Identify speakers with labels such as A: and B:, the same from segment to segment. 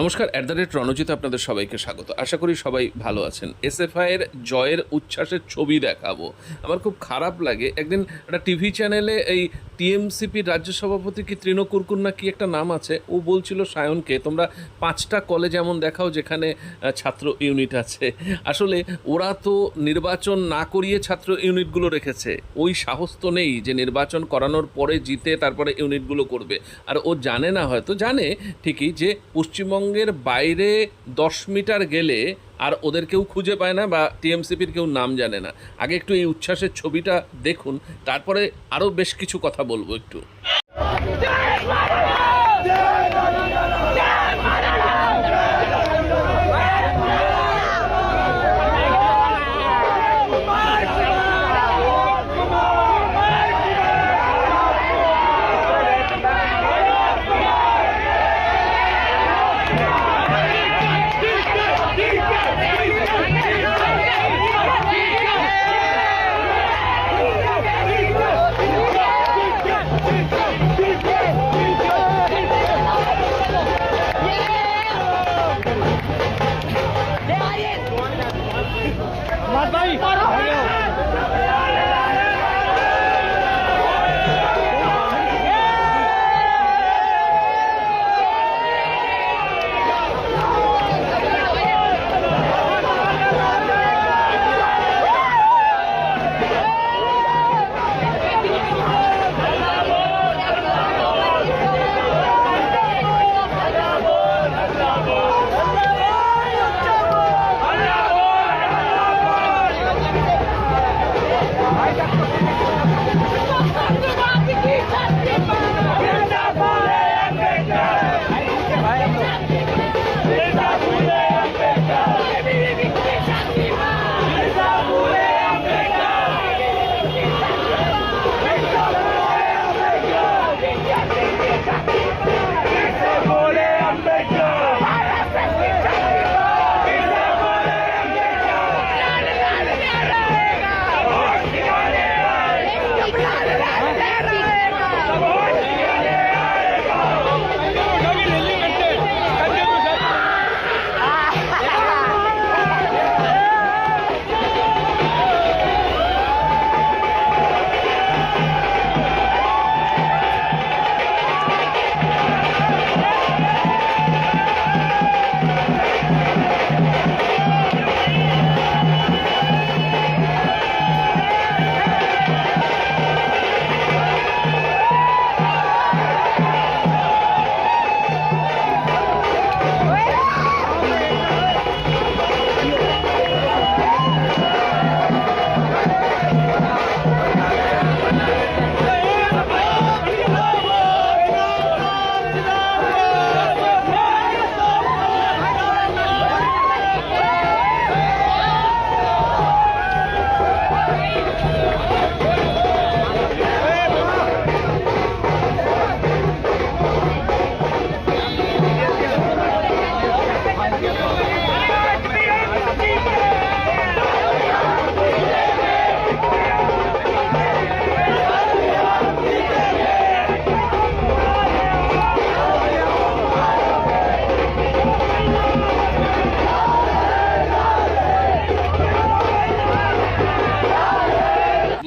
A: নমস্কার at the rate Ranjit আপনাদের সবাইকে স্বাগত। আশা করি সবাই ভালো আছেন। এসএফআইয়ের জয়ের উচ্ছ্বাসের ছবি দেখাবো। আমার খুব খারাপ লাগে। একদিন একটা টিভি চ্যানেলে এই টিএমসিপির রাজ্য সভাপতি কি তৃণকুরকুর না কি একটা নাম আছে, ও বলছিল, সায়নকে, তোমরা পাঁচটা কলেজ এমন দেখাও যেখানে ছাত্র ইউনিট আছে। আসলে ওরা তো নির্বাচন না করিয়ে ছাত্র ইউনিটগুলো রেখেছে। ওই সাহস তো নেই যে নির্বাচন করানোর পরে জিতে তারপরে ইউনিটগুলো করবে। আর ও জানে না হয়তো, জানে ঠিকই যে পশ্চিমবঙ্গের বাইরে দশ মিটার গেলে আর ওদের কেউ খুঁজে পায় না বা টিএমসিপির কেউ নাম জানে না। আগে একটু এই উচ্ছ্বাসের ছবিটা দেখুন, তারপরে আরও বেশ কিছু কথা বলব একটু।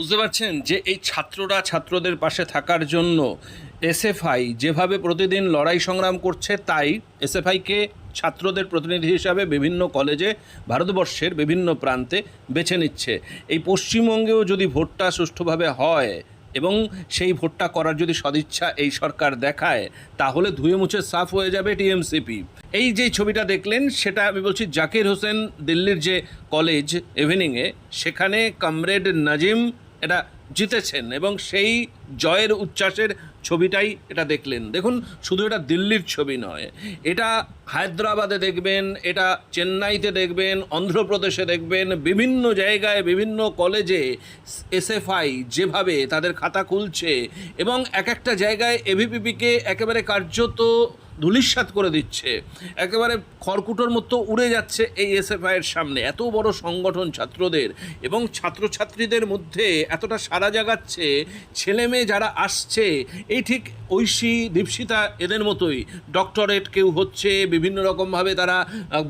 A: বুঝতে পারছেন যে এই ছাত্ররা ছাত্রদের পাশে থাকার জন্য এসএফআই যেভাবে প্রতিদিন লড়াই সংগ্রাম করছে, তাই এসএফআইকে ছাত্রদের প্রতিনিধি হিসাবে বিভিন্ন কলেজে, ভারতবর্ষের বিভিন্ন প্রান্তে বেছে নিচ্ছে। এই পশ্চিমবঙ্গেও যদি ভোটটা সুষ্ঠুভাবে হয় এবং সেই ভোটটা করার যদি সদিচ্ছা এই সরকার দেখায়, তাহলে ধুয়ে মুছে সাফ হয়ে যাবে টিএমসিপি। এই যে ছবিটা দেখলেন, সেটা আমি বলছি জাকির হোসেন দিল্লির যে কলেজ ইভিনিংয়ে সেখানে কমরেড নাজিম এটা জিতেছেন এবং সেই জয়ের উচ্ছ্বাসের ছবিটাই এটা দেখলেন। দেখুন, শুধু এটা দিল্লির ছবি নয়, এটা হায়দ্রাবাদে দেখবেন, এটা চেন্নাইতে দেখবেন, অন্ধ্রপ্রদেশে দেখবেন, বিভিন্ন জায়গায়, বিভিন্ন কলেজে এসএফআই যেভাবে তাদের খাতা খুলছে এবং এক একটা জায়গায় এভিপিপিকে একেবারে কার্যত ধুলিস্বাত করে দিচ্ছে। একেবারে খড়কুটোর মতো উড়ে যাচ্ছে এই এসএফআইয়ের সামনে। এত বড় সংগঠন ছাত্রদের এবং ছাত্রছাত্রীদের মধ্যে এতটা সারা জাগাচ্ছে ছেলে মেয়ে যারা আসছে, এই ঠিক ঐশী, দীপশিতা এদের মতোই। ডক্টরেট কেউ হচ্ছে, বিভিন্ন রকমভাবে তারা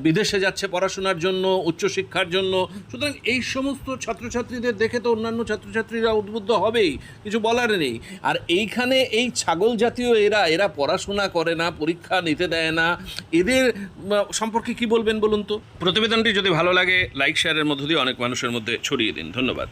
A: বিদেশে যাচ্ছে পড়াশোনার জন্য, উচ্চশিক্ষার জন্য। সুতরাং এই সমস্ত ছাত্রছাত্রীদের দেখে তো অন্যান্য ছাত্রছাত্রীরা উদ্বুদ্ধ হবেই, কিছু বলার নেই। আর এইখানে এই ছাগল জাতীয় এরা এরা পড়াশোনা করে না, পরীক্ষা নিতে দেয় না। এদের সম্পর্কে কি বলবেন বলুন তো? প্রতিবেদনটি যদি ভালো লাগে লাইক শেয়ারের মধ্য দিয়ে অনেক মানুষের মধ্যে ছড়িয়ে দিন। ধন্যবাদ।